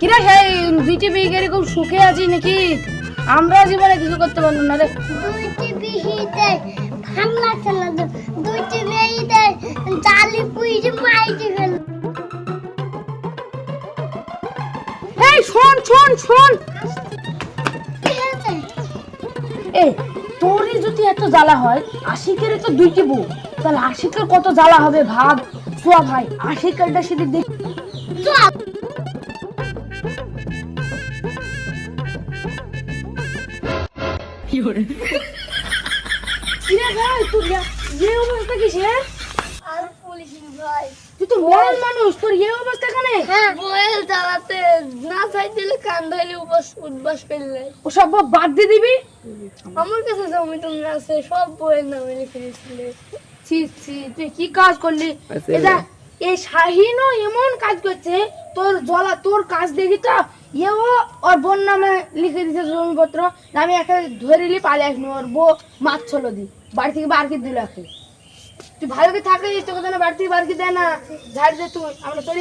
কিরে সুখে আছি নাকি? আমরা জীবনে কিছু করতে পারব না রে। দুইটি বিহিতে হামলা খেলা দুইটি মেয়েতে জালি পুইটি মাইটি ফেল এই শোন শোন শোন। এই তোরই যদি এত জ্বালা হয় আশিকের তো দুইটি বউ। তাহলে আশিকের কত জ্বালা হবে ভাব? সোয়া ভাই আশিকেরটা সেদিক দেখ কিরে ভাই তোর ইয়া- অবস্থা কিসের আর পুলিশ ভাই। তুই তো মরণ মানুষ তোর অবস্থা কেন হ্যাঁ বয়েল জ্বালাতে না চাই দিলে কান ধরে উদ্বাস করলে। ওসব বাদ দিয়ে দিবি? আমার কাছে জমি টমি আছে সব বইয়ের নামে লিখে দিয়েছিলে। ছি ছি তুই কি কাজ করলি? এটা এই শাহিনও এমন কাজ করছে তোর জলা তোর কাজ দেখি তো ইয়েও ওর বোন নামে লিখে দিছে জমিপত্র আমি একে ধরে নিলি পালে আসনি ওর বউ মাছ ছলো দি বাড়ি থেকে বার করে দিল একে। তুই ভালো করে থাকে তোকে যেন বাড়ি থেকে বার করে দেয় না ঝাড় দে তুই আমরা চলে